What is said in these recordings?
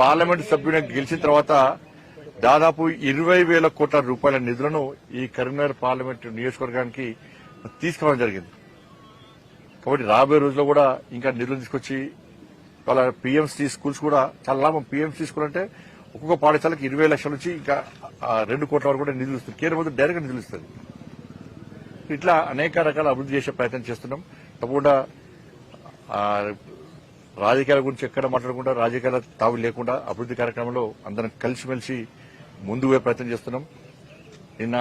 Parliament సభ్యుని గెలిచిన తర్వాత దాదాపు ఇరవై వేల కోట్ల రూపాయల నిధులను ఈ కరీంనగర్ పార్లమెంట్ నియోజకవర్గానికి తీసుకోవడం జరిగింది. కాబట్టి రాబోయే రోజుల్లో కూడా ఇంకా నిధులు తీసుకొచ్చి వాళ్ళ పిఎంసీ స్కూల్స్ కూడా చాలా లాభం. పిఎంసీ స్కూల్ అంటే ఒక్కొక్క పాఠశాలకు ఇరవై లక్షల నుంచి ఇంకా రెండు కోట్ల వరకు కూడా నిధులు ఇస్తుంది. కేంద్ర ప్రభుత్వం డైరెక్ట్ నిధులు ఇస్తుంది. ఇట్లా అనేక రకాల అభివృద్ధి చేసే ప్రయత్నం చేస్తున్నాం. తప్పకుండా రాజకీయాల గురించి ఎక్కడ మాట్లాడకుండా రాజకీయాల తావు లేకుండా అభివృద్ధి కార్యక్రమంలో అందరం కలిసిమెలిసి ముందు పోయే ప్రయత్నం చేస్తున్నాం. నిన్న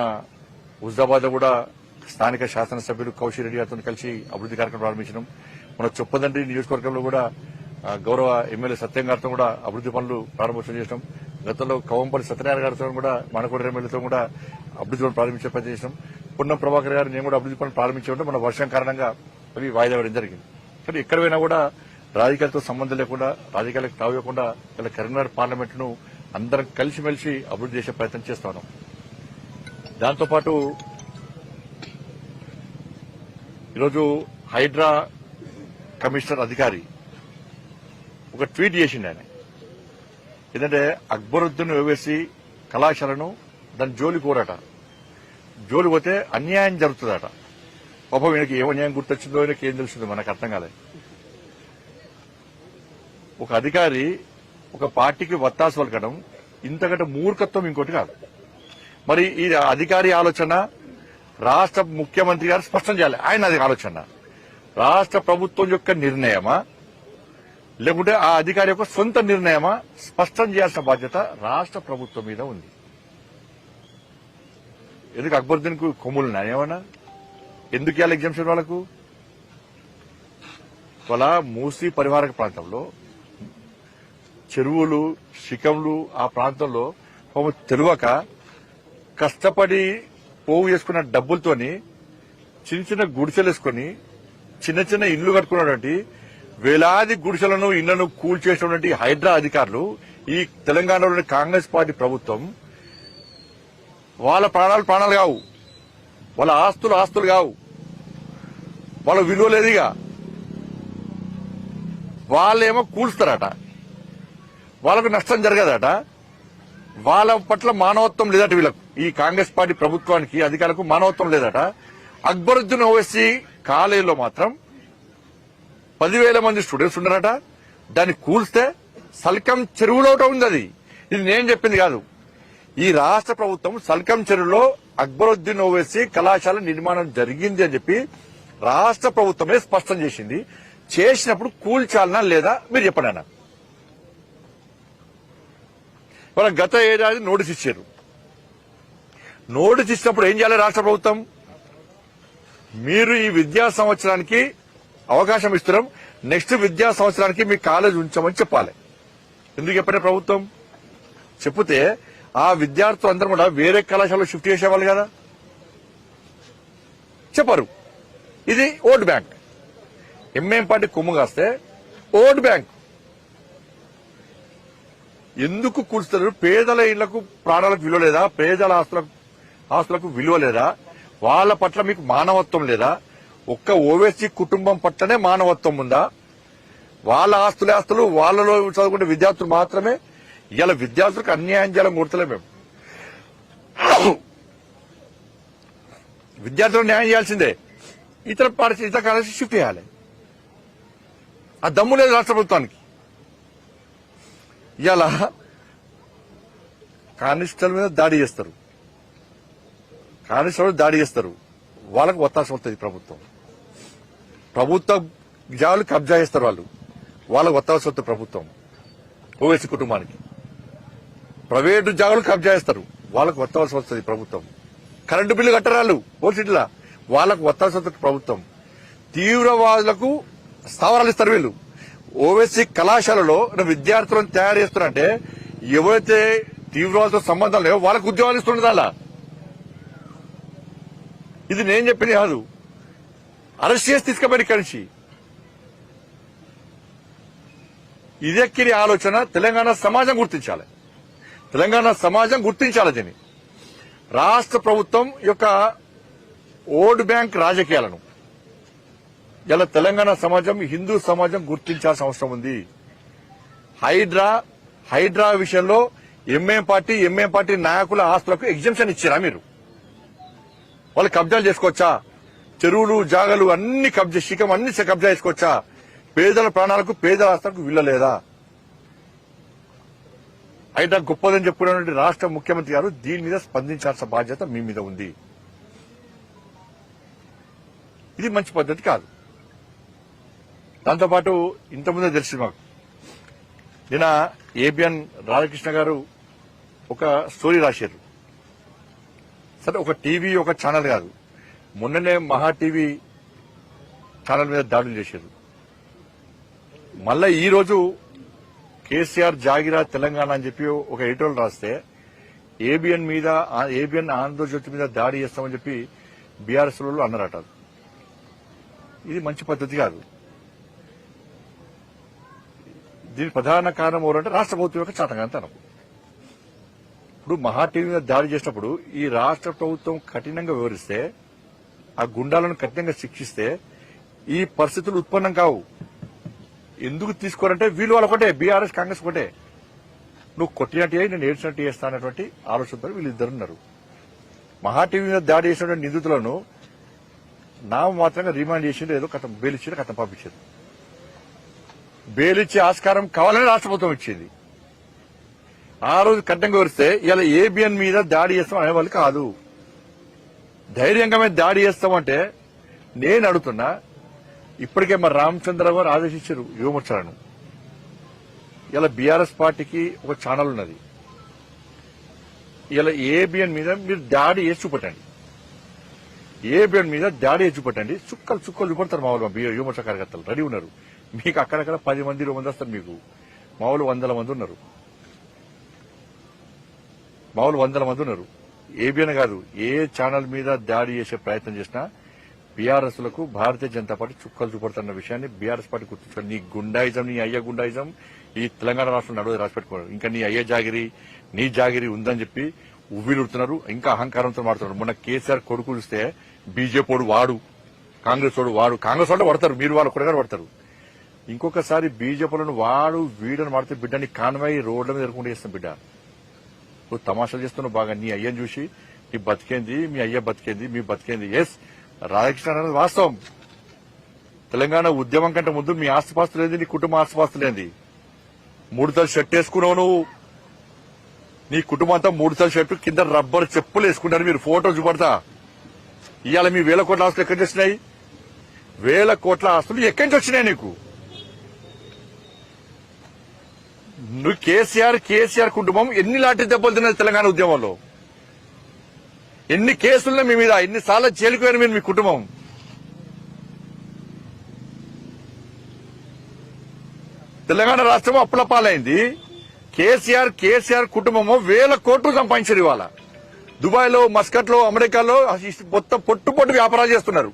హుజాబాద్ కూడా స్థానిక శాసనసభ్యులు కౌశిక్ రెడ్డి గారితో కలిసి అభివృద్ధి కార్యక్రమం ప్రారంభించడం మన చొప్పదండ్రి నియోజకవర్గంలో కూడా గౌరవ ఎమ్మెల్యే సత్యం గారితో కూడా అభివృద్ధి పనులు ప్రారంభోత్సవం చేసినాం. గతంలో కవంపల్లి సత్యనారాయణ గారితో కూడా మనకోడ ఎమ్మెల్యేతో కూడా అభివృద్ధి పనులు ప్రారంభించే ప్రయత్నం చేసినాం. పున్నం ప్రభాకర్ గారు నేను కూడా అభివృద్ధి పనులు ప్రారంభించామంటే మన వర్షం కారణంగా అవి వాయిదా వేయడం జరిగింది. కానీ ఎక్కడ పోయినా కూడా రాజకీయాలతో సంబంధం లేకుండా రాజకీయాలకు తావేయకుండా ఇలా కరీంనగర్ పార్లమెంట్ను అందరం కలిసిమెలిసి అభివృద్ధి చేసే ప్రయత్నం చేస్తాను. దాంతోపాటు ఈరోజు హైడ్రా కమిషనర్ అధికారి ఒక ట్వీట్ చేసిండు ఆయన. ఏంటంటే అక్బరుద్దీన్ ఓవేసి కళాశాలను దాని జోలి కోరట జోలి పోతే అన్యాయం జరుగుతుందట. పాపం ఈయనకి ఏమన్యాయం అన్యాయం గుర్తొచ్చిందో ఈయనకి ఏం తెలుస్తుందో? మనకు అర్థం కాలేదు ఒక అధికారి ఒక పార్టీకి వత్తాసు పలకడం ఇంతకంటే మూర్ఖత్వం ఇంకోటి కాదు. మరి ఈ అధికారి ఆలోచన రాష్ట్ర ముఖ్యమంత్రి గారు స్పష్టం చేయాలి. ఆయన అది ఆలోచన. రాష్ట్ర ప్రభుత్వం యొక్క నిర్ణయమా? లేకుంటే ఆ అధికారి యొక్క సొంత నిర్ణయమా? స్పష్టం చేయాల్సిన బాధ్యత రాష్ట్ర ప్రభుత్వం మీద ఉంది. ఎందుకు అక్బరుద్దీన్కు కొమ్ములు ఉన్నాయేమన్నా ఎందుకు ఇవ్వాలి ఎగ్జామ్షన్ వాళ్ళకు? వాళ్ళ మూసీ పరివారక ప్రాంతంలో చెరువులు శిఖంలు ఆ ప్రాంతంలో పాపం తెలియక కష్టపడి పోగు చేసుకున్న డబ్బులతోని చిన్న చిన్న గుడిసెలుసుకుని చిన్న చిన్న ఇల్లు కట్టుకున్నటువంటి వేలాది గుడిసెలను ఇళ్ళను కూల్చేసినటువంటి హైడ్రా అధికారులు ఈ తెలంగాణలోని కాంగ్రెస్ పార్టీ ప్రభుత్వం వాళ్ళ ప్రాణాలు ప్రాణాలు కావు. వాళ్ళ ఆస్తులు ఆస్తులు కావు. వాళ్ళ విలువ లేదుగా వాళ్ళేమో కూల్స్తారట. వాళ్ళకు నష్టం జరగదట. వాళ్ళ పట్ల మానవత్వం లేదట వీళ్ళకు. ఈ కాంగ్రెస్ పార్టీ ప్రభుత్వానికి అధికారులకు మానవత్వం లేదట. అక్బరుద్దీన్ ఓవైసీ కాలేజీలో మాత్రం పదివేల మంది స్టూడెంట్స్ ఉన్నారట. దాన్ని కూల్స్తే సల్కం చెరువులో ఒకటి ఉంది అది. ఇది నేను చెప్పింది కాదు. ఈ రాష్ట్ర ప్రభుత్వం సల్కం చెరువులో అక్బరుద్దీన్ ఓవైసీ కళాశాల నిర్మాణం జరిగింది అని చెప్పి రాష్ట్ర ప్రభుత్వమే స్పష్టం చేసింది. చేసినప్పుడు కూల్చాలనా లేదా మీరు చెప్పండి అన్న గత ఏడాది నోటీస్ ఇచ్చారు. నోటీస్ ఇచ్చినప్పుడు ఏం చేయాలి రాష్ట్ర ప్రభుత్వం? మీరు ఈ విద్యా సంవత్సరానికి అవకాశం ఇస్తున్నాం. నెక్స్ట్ విద్యా సంవత్సరానికి మీ కాలేజ్ ఉంచమని చెప్పాలి. ఎందుకు చెప్పిన ప్రభుత్వం? చెప్తే ఆ విద్యార్థులు అందరూ కూడా వేరే కళాశాలలో షిఫ్ట్ చేసేవాళ్ళు కదా. చెప్పరు. ఇది ఓట్ బ్యాంక్. ఎంఏం పార్టీ కొమ్ము కాస్తే ఓట్ బ్యాంక్. ఎందుకు కూల్స్తారు పేదల ఇళ్ళకు ప్రాణాలకు విలువ లేదా? పేదల ఆస్తులకు ఆస్తులకు విలువ లేదా? వాళ్ళ పట్ల మీకు మానవత్వం లేదా? ఒక్క ఓవేసీ కుటుంబం పట్లనే మానవత్వం ఉందా? వాళ్ళ ఆస్తులే ఆస్తులు వాళ్ళలో చదువుకునే విద్యార్థులు మాత్రమే? ఇలా విద్యార్థులకు అన్యాయం చేయాలని కోరుతలే మేము. విద్యార్థులకు న్యాయం చేయాల్సిందే. ఇతర పాఠశాల ఇతర కాలేజీ షిఫ్ట్ చేయాలి. ఆ దమ్ము లేదు రాష్ట్ర ప్రభుత్వానికి. ఇలా కానిస్టల్ మీద దాడి చేస్తారు. కానిస్టేబుల్ దాడి చేస్తారు. వాళ్ళకు ఒత్తాసం వస్తుంది ప్రభుత్వం. ప్రభుత్వ జాలు కబ్జా చేస్తారు వాళ్ళు. వాళ్ళకు ఒత్తాల్సి వస్తుంది ప్రభుత్వం. ఓవేసీ కుటుంబానికి. ప్రైవేటు జాగులు కబ్జా చేస్తారు. వాళ్ళకు వత్తవలసి వస్తుంది ప్రభుత్వం. కరెంటు బిల్లు కట్టరాలు ఓసిట్లా వాళ్ళకు ఒత్తాల్సి వస్తుంది ప్రభుత్వం. తీవ్రవాదులకు స్థావరాలు ఇస్తారు వీళ్ళు. ఓవైసీ కళాశాలలో విద్యార్థులను తయారు చేస్తున్నారంటే ఎవరైతే తీవ్రవాదతో సంబంధం లేవో వాళ్ళకు ఉద్యోగాలు ఇస్తుండదు అలా. ఇది నేను చెప్పింది కాదు. అరెస్ట్ చేసి తీసుకుపోయి ఇక్కడి నుంచి. ఇదెక్కిరి ఆలోచన తెలంగాణ సమాజం గుర్తించాలి. తెలంగాణ సమాజం గుర్తించాలి దీన్ని. రాష్ట్ర ప్రభుత్వం యొక్క ఓల్డ్ బ్యాంక్ రాజకీయాలను ఇలా తెలంగాణ సమాజం హిందూ సమాజం గుర్తించాల్సిన అవసరం ఉంది. హైడ్రా హైడ్రా విషయంలో ఎంఏం పార్టీ ఎంఏం పార్టీ నాయకుల ఆస్తులకు ఎగ్జిబిషన్ ఇచ్చారా మీరు? వాళ్ళు కబ్జాలు చేసుకోవచ్చా? చెరువులు జాగలు అన్ని కబ్జా శిఖం అన్ని కబ్జా చేసుకోవచ్చా? పేదల ప్రాణాలకు పేదల ఆస్తులకు వీళ్ళలేదా? హైడ్రా గొప్పదని చెప్పుకున్నటువంటి రాష్ట్ర ముఖ్యమంత్రి గారు దీని మీద స్పందించాల్సిన బాధ్యత మీ మీద ఉంది. ఇది మంచి పద్ధతి కాదు. దాంతోపాటు ఇంతకుముందే తెలిసింది మాకు. నిన్న ఏబిఎన్ రాధాకృష్ణ గారు ఒక స్టోరీ రాశారు. సరే ఒక టీవీ ఒక ఛానల్ కాదు. మొన్ననే మహా టీవీ ఛానల్ మీద దాడులు చేశారు. మళ్ళా ఈరోజు కేసీఆర్ జాగిరా తెలంగాణ అని చెప్పి ఒక ఎడిటోరియల్ రాస్తే ఏబిఎన్ మీద ఏబిఎన్ ఆంధ్రజ్యోతి మీద దాడి చేస్తామని చెప్పి బీఆర్ఎస్ వాళ్ళు అన్నారట. ఇది మంచి పద్ధతి కాదు. దీని ప్రధాన కారణం ఎవరంటే రాష్ట్ర ప్రభుత్వం యొక్క చాటగాంతనం ఇప్పుడు మహా టీవీ మీద దాడి చేసినప్పుడు ఈ రాష్ట్ర ప్రభుత్వం కఠినంగా వివరిస్తే ఆ గుండాలను కఠినంగా శిక్షిస్తే ఈ పరిస్థితులు ఉత్పన్నం కావు. ఎందుకు తీసుకోరంటే వీళ్ళు వాళ్ళు ఒకటే బీఆర్ఎస్ కాంగ్రెస్ ఒకటే. నువ్వు కొట్టినట్టు నేను ఏడ్చినట్టు చేస్తా అనేటువంటి ఆలోచనతో వీళ్ళిద్దరున్నారు మహా టీవీ మీద దాడి చేసినటువంటి నిందితులను నామ మాత్రంగా రిమాండ్ చేసిండు ఏదో కథ బెయిలిచ్చిండు కథం పంపించారు బెయిలిచ్చే ఆస్కారం కావాలని రాష్ట్ర ప్రభుత్వం ఇచ్చింది. ఆ రోజు కట్టం కోరిస్తే ఇలా ఏబిఎన్ మీద దాడి చేస్తాం అనేవాళ్ళు కాదు. ధైర్యంగా మీద దాడి చేస్తామంటే నేను అడుగుతున్నా ఇప్పటికే మరి రామచంద్రరావు గారు ఆదేశించారు యువమోర్చాలను. ఇలా బీఆర్ఎస్ పార్టీకి ఒక ఛానల్ ఉన్నది. ఇలా ఏబిఎన్ మీద మీరు దాడి చేసి చూపెట్టండి. ఏబిఎన్ మీద దాడి చేసి చూపెట్టండి. చుక్కలు చుక్కలు చూపెడతారు మా వాళ్ళు యువమోర్చ కార్యకర్తలు. రెడీ ఉన్నారు. మీకు అక్కడక్కడ పది మంది ఇరవై మంది వస్తారు మీకు. మామూలు వందల మంది ఉన్నారు. మామూలు వందల మంది ఉన్నారు. ఏబిఎన్ కాదు ఏ ఛానల్ మీద దాడి చేసే ప్రయత్నం చేసినా బీఆర్ఎస్లకు భారతీయ జనతా పార్టీ చుక్కలు చూపడుతున్న విషయాన్ని బీఆర్ఎస్ పార్టీ గుర్తించారు నీ గుండాయిజం నీ అయ్య గుండాయిజం ఈ తెలంగాణ రాష్ట్రం నడువు రాసిపెట్టుకోరు ఇంకా నీ అయ్య జాగిరి నీ జాగిరి ఉందని చెప్పి ఉవ్విలుడుతున్నారు ఇంకా అహంకారంతో మాడుతున్నారు. మొన్న కేసీఆర్ కొడుకు చూస్తే బీజేపీ వాడు వాడు కాంగ్రెస్ వాడు వాడు. కాంగ్రెస్ వాళ్ళు పడతారు మీరు వాళ్ళు కూడా పడతారు ఇంకొకసారి బీజేపీలను వాడు వీడని వాడితే బిడ్డని కాన్వాయి రోడ్ల మీద ఎదుర్కొంటూ చేస్తాను బిడ్డ. నువ్వు తమాషాలు చేస్తున్నావు బాగా. నీ అయ్యని చూసి నీ బతికేంది? మీ అయ్య బతికేంది? మీ బతికేంది? ఎస్ రాధాకృష్ణ అనేది వాస్తవం. తెలంగాణ ఉద్యమం కంటే ముందు మీ ఆస్తిపాస్తులేంది నీ కుటుంబ ఆస్తిపాస్తులేంది మూడు తల షర్ట్ వేసుకున్నావు నువ్వు. నీ కుటుంబం అంతా మూడు తల షర్టు కింద రబ్బర్ చెప్పులు వేసుకుంటారు మీరు. ఫోటో చూపడతా. ఇవాళ మీ వేల కోట్ల ఆస్తులు ఎక్కడి నుంచి వచ్చినాయి? వేల కోట్ల ఆస్తులు ఎక్కడి నుంచి వచ్చినాయి నీకు? నువ్వు కేసీఆర్ కేసీఆర్ కుటుంబం ఎన్ని లాంటి దెబ్బలు తిన్నది తెలంగాణ ఉద్యమంలో? ఎన్ని కేసులు మీ మీద? ఎన్నిసార్లు జైలుకు పోయారు మీరు మీ కుటుంబం? తెలంగాణ రాష్ట్రం అప్పుల పాలైంది. కేసీఆర్ కేసీఆర్ కుటుంబము వేల కోట్లు సంపాదించారు ఇవాళ. దుబాయ్లో మస్కట్లో అమెరికాలో మొత్తం పొట్టు పొట్టు వ్యాపారాలు చేస్తున్నారు.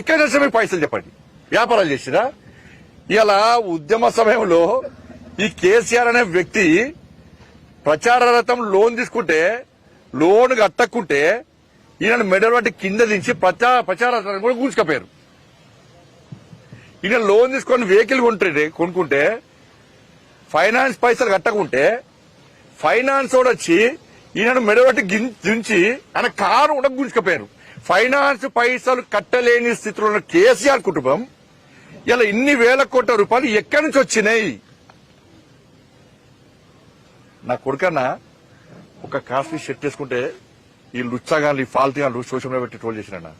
ఎక్కడ చేస్తే మీకు పైసలు చెప్పండి? వ్యాపారాలు చేసిరా? ఇలా ఉద్యమ సమయంలో ఈ కేసీఆర్ అనే వ్యక్తి ప్రచార రథం లోన్ తీసుకుంటే లోన్ కట్టకుంటే ఈయన మెడల్ పట్టి కింద దించి ప్రచార ప్రచార రథాన్ని కూడా కూర్చుకపోయారు ఈయన లోన్ తీసుకొని వెహికల్ కొంటే కొనుక్కుంటే ఫైనాన్స్ పైసలు కట్టకుంటే ఫైనాన్స్ కూడా వచ్చి ఈయన మెడబట్టి దించి ఆయన కారు కూడా గుంజుకపోయారు. ఫైనాన్స్ పైసలు కట్టలేని స్థితిలో ఉన్న కేసీఆర్ కుటుంబం ఇలా ఇన్ని వేల కోట్ల రూపాయలు ఎక్కడి నుంచి వచ్చినాయి? నా కొడుకన్నా ఒక కాస్ట్లీ షర్ట్ వేసుకుంటే ఈ లుచ్చగాళ్ళు ఈ ఫాల్తీగాళ్ళు సోషల్ మీడియా పెట్టి ట్రోల్ చేసిన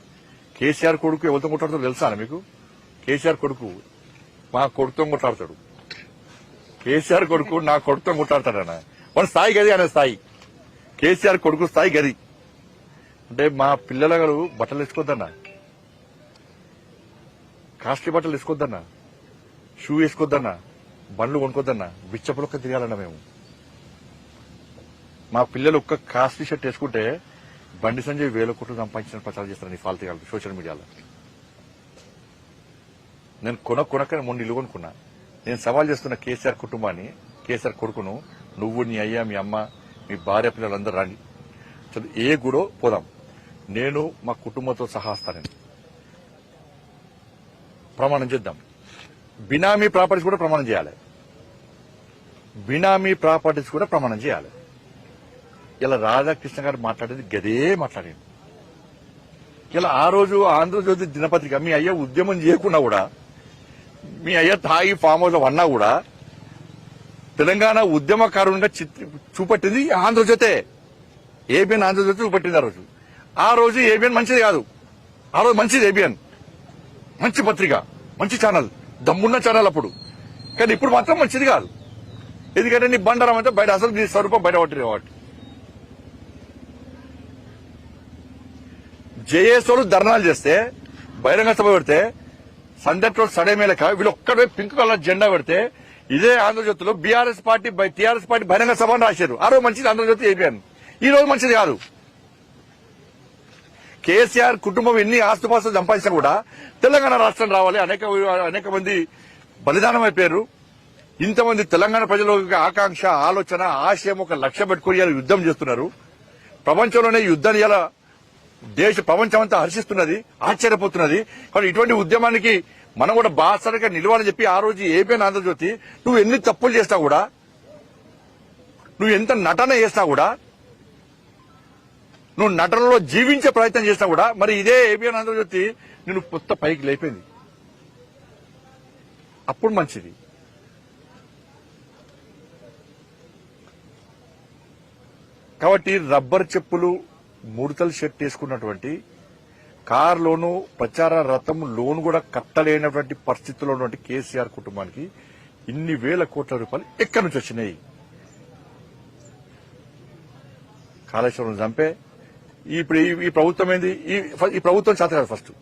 కేసీఆర్ కొడుకు ఎవరితో కొట్లాడుతాడో తెలుసా మీకు? కేసీఆర్ కొడుకు మా కొడుకుతో కొట్లాడతాడు. కేసీఆర్ కొడుకు నా కొడుకుతో కొట్లాడతాడన్న. మన స్థాయి గది అనే స్థాయి. కేసీఆర్ కొడుకు స్థాయి గది. అంటే మా పిల్లల గారు బట్టలు వేసుకోద్దన్నా కాస్ట్లీ బట్టలు వేసుకోద్దన్నా. షూ వేసుకోద్దన్నా. బండ్లు కొనుక్కోద్దన్నా. విచ్చపలొక్క తిరగాలన్నా మేము. మా పిల్లలు ఒక్క కాస్ట్లీ షర్ట్ వేసుకుంటే బండి సంజయ్ వేల కోట్లు సంపాదించిన ప్రచారం చేస్తారని ఈ ఫాల్తీ కాదు సోషల్ మీడియాలో. నేను కొన కొనక మొన్న ఇల్లు కొనుక్కున్నా. నేను సవాల్ చేస్తున్న కేసీఆర్ కుటుంబాన్ని కేసీఆర్ కొడుకును నువ్వు నీ అయ్యా మీ అమ్మ మీ భార్య పిల్లలందరూ రండి. ఏ గుడో పోదాం. నేను మా కుటుంబంతో సహా ప్రమాణం చేద్దాం. బినామీ ప్రాపర్టీస్ కూడా ప్రమాణం చేయాలి. బినామీ ప్రాపర్టీస్ కూడా ప్రమాణం చేయాలి. ఇలా రాధాకృష్ణ గారు మాట్లాడేది గదే మాట్లాడింది. ఇలా ఆ రోజు ఆంధ్రజ్యోతి దినపత్రిక మీ అయ్య ఉద్యమం చేయకుండా కూడా మీ అయ్య తాయి ఫామ్ హౌస్ అన్నా కూడా తెలంగాణ ఉద్యమకారునిగా చూపట్టింది ఆంధ్రజ్యోతే ఏబిఎన్ ఆంధ్రజ్యోతి చూపట్టింది ఆ రోజు. ఆ రోజు ఏబిఎన్ మంచిది కాదు. ఆ రోజు మంచిది ఏబిఎన్. మంచి పత్రిక మంచి ఛానల్ దమ్మున్న ఛానల్ అప్పుడు. కానీ ఇప్పుడు మాత్రం మంచిది కాదు. ఎందుకంటే నీ బండారం అంటే బయట అసలు నీ స్వరూపం బయట పట్టిన కాబట్టి. జేఏసోలు ధర్నాలు చేస్తే బహిరంగ సభ పెడితే సందట్లో సడే మేలక వీళ్ళు ఒక్కడే పింక్ కలర్ జెండా పెడితే ఇదే ఆంధ్రజ్యోతిలో బీఆర్ఎస్ పార్టీ టీఆర్ఎస్ పార్టీ బహిరంగ సభ అని రాశారు. ఆ రోజు మంచిది ఆంధ్రజ్యోతి ఏపీఎన్ ఈ రోజు మంచిది కాదు. కేసీఆర్ కుటుంబం ఎన్ని ఆస్తుపాస్తులు సంపాదించినా కూడా తెలంగాణ రాష్ట్రం రావాలి. అనేక అనేక మంది బలిదానం అయిపోయారు. ఇంతమంది తెలంగాణ ప్రజల ఆకాంక్ష ఆలోచన ఆశయం ఒక లక్ష్యం పెట్టుకుని యుద్దం యుద్ధం చేస్తున్నారు. ప్రపంచంలోనే ఈ యుద్ధాన్ని ఇలా దేశ ప్రపంచం అంతా హర్షిస్తున్నది ఆశ్చర్యపోతున్నది. కానీ ఇటువంటి ఉద్యమానికి మనం కూడా బాసరిగా నిలవాలని చెప్పి ఆ రోజు ఏపీఎన్ ఆంధ్రజ్యోతి నువ్వు ఎన్ని తప్పులు చేసినా కూడా నువ్వు ఎంత నటన చేసినా కూడా నువ్వు నటనలో జీవించే ప్రయత్నం చేసినా కూడా మరి ఇదే ఏబిఎన్ ఆంధ్రజ్యోతి నేను కొత్త పైకి లేపింది. అప్పుడు మంచిది. కాబట్టి రబ్బర్ చెప్పులు ముడతలు షర్ట్ వేసుకున్నటువంటి కారులోను ప్రచార రథం లోన్ కూడా కట్టలేనటువంటి పరిస్థితుల్లో ఉన్నటువంటి కేసీఆర్ కుటుంబానికి ఇన్ని వేల కోట్ల రూపాయలు ఎక్కడి నుంచి వచ్చినాయి? కాళేశ్వరం చంపే ఇప్పుడు ఈ- ప్రభుత్వం ఏంది? ఈ ప్రభుత్వం చేత కాదు ఫస్ట్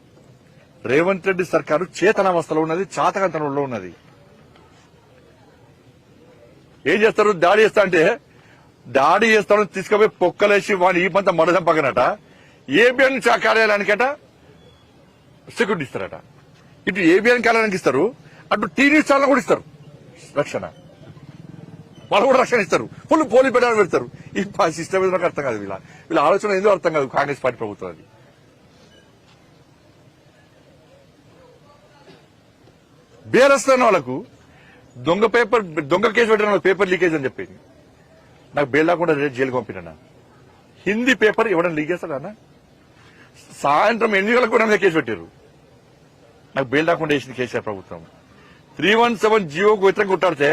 రేవంత్ రెడ్డి సర్కారు చేతనావస్థలో ఉన్నది చాతకంతనంలో ఉన్నది. ఏం చేస్తారు? దాడి చేస్తా అంటే దాడి చేస్తాను తీసుకుపోయి పొక్కలేసి వాడిని ఈ పంత మడసం పక్కనట ఏబిఎన్ కార్యాలయానికట సెక్యూరిటీ ఇస్తారట. ఇటు ఏబిఎన్ కార్యాలయానికి ఇస్తారు అటు టీవీ ఛానల్ కూడా ఇస్తారు రక్షణ. వాళ్ళు కూడా రక్షణ ఇస్తారు. ఫుల్ పోలీస్ పెట్టాలని పెడతారు. ఈ సిస్టమ్ ఏదో నాకు అర్థం కాదు వీళ్ళ. వీళ్ళ ఆలోచన ఎందుకు అర్థం కాదు. కాంగ్రెస్ పార్టీ ప్రభుత్వం అది. బేరస్తున్న వాళ్ళకు దొంగ పేపర్ దొంగ కేసు పెట్టిన వాళ్ళకి పేపర్ లీకేజ్ అని చెప్పింది. నాకు బెయిల్ లేకుండా రేపు జైలుకి పంపినా హిందీ పేపర్ ఇవ్వడం లీక్ చేస్తాడా సాయంత్రం ఎన్ని గంటలకు కూడా కేసు పెట్టారు నాకు బెయిల్ లేకుండా వేసింది కేసీఆర్ ప్రభుత్వం. త్రీ వన్ సెవెన్ జియోకు వ్యతిరేకంగా కొట్టాడితే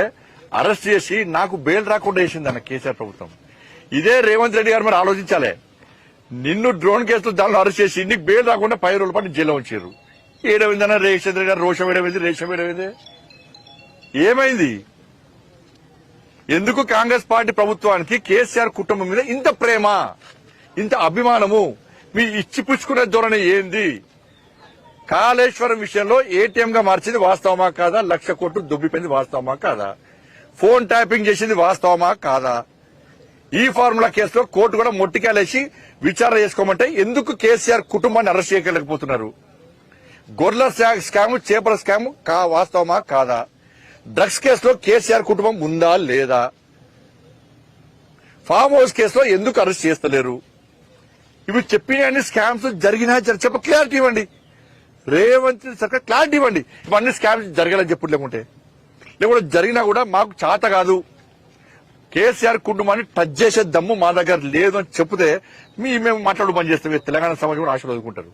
అరెస్ట్ చేసి నాకు బెయిల్ రాకుండా వేసింది అన్న కేసీఆర్ ప్రభుత్వం. ఇదే రేవంత్ రెడ్డి గారు మరి ఆలోచించాలి. నిన్ను డ్రోన్ కేసులో దానిలో అరెస్ట్ చేసి నీకు బెయిల్ రాకుండా పై రోజుల పాటు జైల్లో ఉంచారు. ఏడవిందన్న రేషచంద్ర గారు రోషం ఏడవింది రేషం ఏడవింది? ఏమైంది? ఎందుకు కాంగ్రెస్ పార్టీ ప్రభుత్వానికి కేసీఆర్ కుటుంబం మీద ఇంత ప్రేమ ఇంత అభిమానము? మీ ఇచ్చిపుచ్చుకునే ధోరణి ఏంది? కాళేశ్వరం విషయంలో ఏటీఎం గా మార్చింది వాస్తవమా కాదా? లక్ష కోట్లు దుబ్బిపోయింది వాస్తవమా కాదా? ఫోన్ ట్యాపింగ్ చేసింది వాస్తవమా? కాదా? ఈ ఫార్ములా కేసులో కోర్టు కూడా మొట్టికాలేసి విచారణ చేసుకోమంటే ఎందుకు కేసీఆర్ కుటుంబాన్ని అరెస్ట్ చేయలేకపోతున్నారు? గొర్రెల స్కామ్ చేపల స్కామ్ కా వాస్తవమా? కాదా? డ్రగ్స్ కేసులో కేసీఆర్ కుటుంబం ఉందా లేదా? ఫామ్ హౌస్ కేసులో ఎందుకు అరెస్ట్ చేస్తలేరు? ఇవి చెప్పిన స్కామ్స్ జరిగినా జర- చెప్ప క్లారిటీ ఇవ్వండి. రేవంత్ సర్కార్ క్లారిటీ ఇవ్వండి. ఇవన్నీ స్కామ్స్ జరగాలని చెప్పు లేకుంటే. లేకుండా జరిగినా కూడా మాకు చాత కాదు. కేసీఆర్ కుటుంబాన్ని టచ్ చేసే దమ్ము మా దగ్గర లేదు అని చెప్తే మీ మేము మాట్లాడు పని చేస్తాం. తెలంగాణ సమాజం కూడా ఆశలు వదులుకుంటారు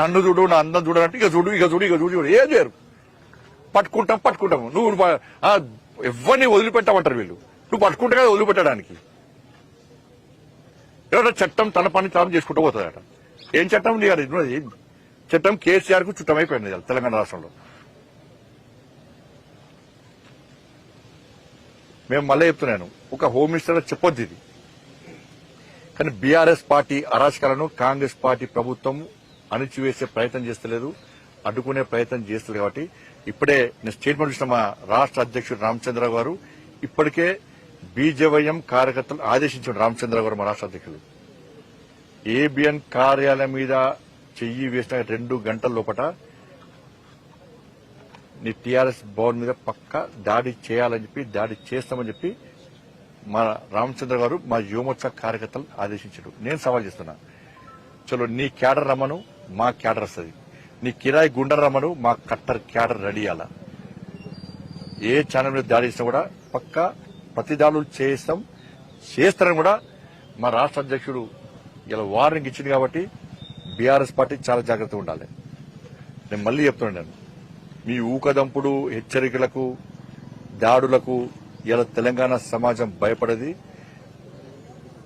నన్ను చూడు నా అందం చూడాలంటే ఇక చూడు ఇక చూడు ఇక చూడు చూడు. ఏం చేయరు. పట్టుకుంటాం పట్టుకుంటాం. నువ్వు ఎవరిని వదిలిపెట్టామంటారు వీళ్ళు? నువ్వు పట్టుకుంటే కదా వదిలిపెట్టడానికి. ఎవరైనా చట్టం తన పని తాను చేసుకుంటూ పోతుందట. ఏం చట్టం నీ చట్టం కేసీఆర్కు చుట్టమైపోయింది తెలంగాణ రాష్ట్రంలో. మేము మళ్ళీ చెప్తున్నాను. ఒక హోమ్ మినిస్టర్ చెప్పొద్దు ఇది. కానీ బీఆర్ఎస్ పార్టీ అరాచకాలను కాంగ్రెస్ పార్టీ ప్రభుత్వం అణిచివేసే ప్రయత్నం చేస్తలేదు అడ్డుకునే ప్రయత్నం చేస్తుంది కాబట్టి ఇప్పుడే నేను స్టేట్మెంట్ ఇచ్చిన మా రాష్ట్ర అధ్యక్షుడు రామచంద్ర గారు ఇప్పటికే బీజేవైఎం కార్యకర్తలు ఆదేశించిన రామచంద్ర గారు మా రాష్ట్ర అధ్యక్షుడు ఏబిఎన్ కార్యాలయం మీద చెయ్యి వేసిన రెండు గంటల లోపల నీ టీఆర్ఎస్ భవన్ మీద పక్క దాడి చేయాలని చెప్పి దాడి చేస్తామని చెప్పి మా రామచంద్ర గారు మా యువమోర్చా కార్యకర్తలు ఆదేశించారు. నేను సవాల్ చేస్తున్నా. చలో నీ క్యాడర్ రమ్మను మా క్యాడర్ వస్తుంది. నీ కిరాయి గుండర్ రమ్మను మా కట్టర్ క్యాడర్ రెడీ అలా ఏ ఛానల్ మీద దాడి చేసినా కూడా పక్క ప్రతి దాడులు చేస్తాం. చేస్తారని కూడా మా రాష్ట్ర అధ్యక్షుడు ఇలా వార్నింగ్ ఇచ్చింది కాబట్టి బీఆర్ఎస్ పార్టీ చాలా జాగ్రత్తగా ఉండాలి. నేను మళ్ళీ చెప్తున్నాను నేను. మీ ఊకదంపుడు హెచ్చరికలకు దాడులకు ఇలా తెలంగాణ సమాజం భయపడేది.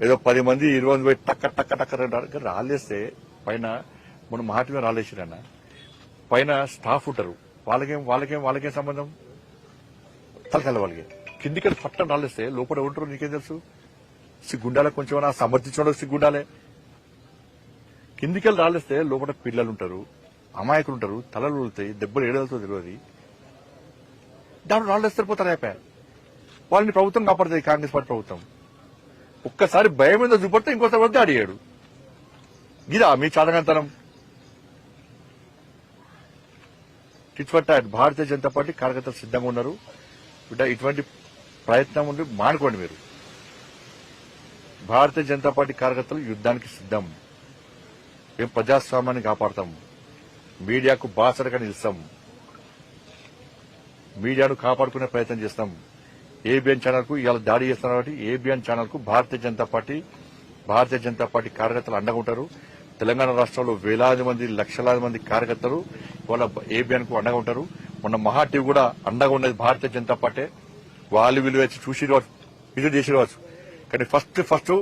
ఏదో పది మంది ఇరవై మంది పోయి టక్క టక్క టక్క రాలేస్తే పైన మనం మాట మీద రాలేసిరన్న. పైన స్టాఫ్ ఉంటారు. వాళ్ళకేం వాళ్ళకేం వాళ్ళకేం సంబంధం? తలకాల వాళ్ళకి. కిందికి పట్టం రాలేస్తే లోపల ఉంటారు నీకేం తెలుసు? సిగ్గుండాలే కొంచెం సమర్థించడం సిగ్గుండాలే. కిందికి రాలేస్తే లోపల పిల్లలు ఉంటారు అమాయకులు ఉంటారు తలలు ఉలుతాయి దెబ్బలు ఏడలతో తెలియదు. దాంట్లో రాళ్ళేస్తారు పోతారు అయిపోయా వాళ్ళని ప్రభుత్వం కాపాడుతుంది కాంగ్రెస్ పార్టీ ప్రభుత్వం. ఒక్కసారి భయం మీద చూపడితే ఇంకోసారి వద్ద అడిగాడు ఇదా మీ చాదగంతనం టిట్వట్ట భారతీయ జనతా పార్టీ కార్యకర్తలు సిద్ధంగా ఉన్నారు. బిడ్డ ఇటువంటి ప్రయత్నం ఉండి మానుకోండి మీరు. భారతీయ జనతా పార్టీ కార్యకర్తలు యుద్ధానికి సిద్ధం. మేము ప్రజాస్వామ్యాన్ని కాపాడతాము మీడియాకు బాసడగా నిలుస్తాం. మీడియాను కాపాడుకునే ప్రయత్నం చేస్తాం. ఏబిఎన్ ఛానల్కు ఇవాళ దాడి చేస్తున్నారు కాబట్టి ఏబిఎన్ ఛానల్కు భారతీయ జనతా పార్టీ భారతీయ జనతా పార్టీ కార్యకర్తలు అండగా ఉంటారు. తెలంగాణ రాష్ట్రంలో వేలాది మంది లక్షలాది మంది కార్యకర్తలు వాళ్ళ ఏబిఎన్కు అండగా ఉంటారు. మొన్న మహా టీవీ కూడా అండగా ఉన్నది భారతీయ జనతా పార్టీ. వాళ్ళు వీళ్ళు వచ్చి చూసి విజిట్ చేసి రావచ్చు. కానీ ఫస్ట్ ఫస్ట్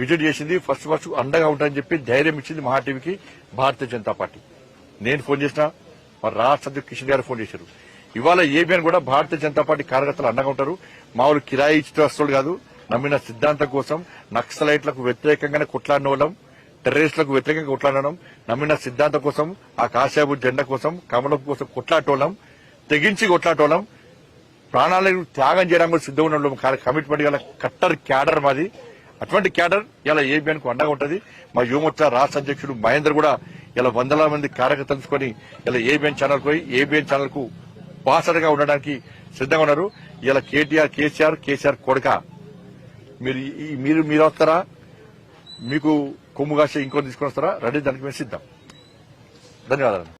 విజిట్ చేసింది ఫస్ట్ ఫస్ట్ అండగా ఉంటారని చెప్పి ధైర్యం ఇచ్చింది మహా టీవీకి భారతీయ జనతా పార్టీ. నేను ఫోన్ చేసిన మా రాష్ట్ర అధ్యక్షుడు కిషన్ గారు ఫోన్ చేశారు. ఇవాళ ఏబిఎన్ కూడా భారతీయ జనతా పార్టీ కార్యకర్తలు అండగా ఉంటారు. మామూలు కిరాయి ఇచ్చేస్తులు కాదు నమ్మిన సిద్ధాంతం కోసం నక్సలైట్లకు వ్యతిరేకంగానే కొట్లాడిన వాళ్ళం టెర్రరిస్టులకు వ్యతిరేకంగా కొట్లాడడం నమ్మిన సిద్ధాంతం కోసం ఆ కాశాబు జెండా కోసం కమలం కోసం కొట్లాటోళ్ళం తెగించి కొట్లాటోళ్ళం ప్రాణాలను త్యాగం చేయడానికి సిద్ధం ఉండడం కమిట్మెంట్ గల కట్టర్ క్యాడర్ మాది. అటువంటి క్యాడర్ ఇలా ఏబిఎన్కు అండగా ఉంటది. మా యువమోర్చా రాష్ట్ర అధ్యక్షుడు మహేందర్ కూడా ఇలా వందల మంది కార్యకర్తలు తెలుసుకొని ఇలా ఏబిఎన్ ఛానల్ పోయి ఏబిఎన్ ఛానల్కు బాసడగా ఉండడానికి సిద్ధంగా ఉన్నారు. ఇలా కేటీఆర్ కేసీఆర్ కేసీఆర్ కొడక. మీరు మీరు మీరు వస్తారా? మీకు కొమ్ము కాసే ఇంకో తీసుకొని వస్తారా? రండి దానికి మేము సిద్ధం. ధన్యవాదాలు.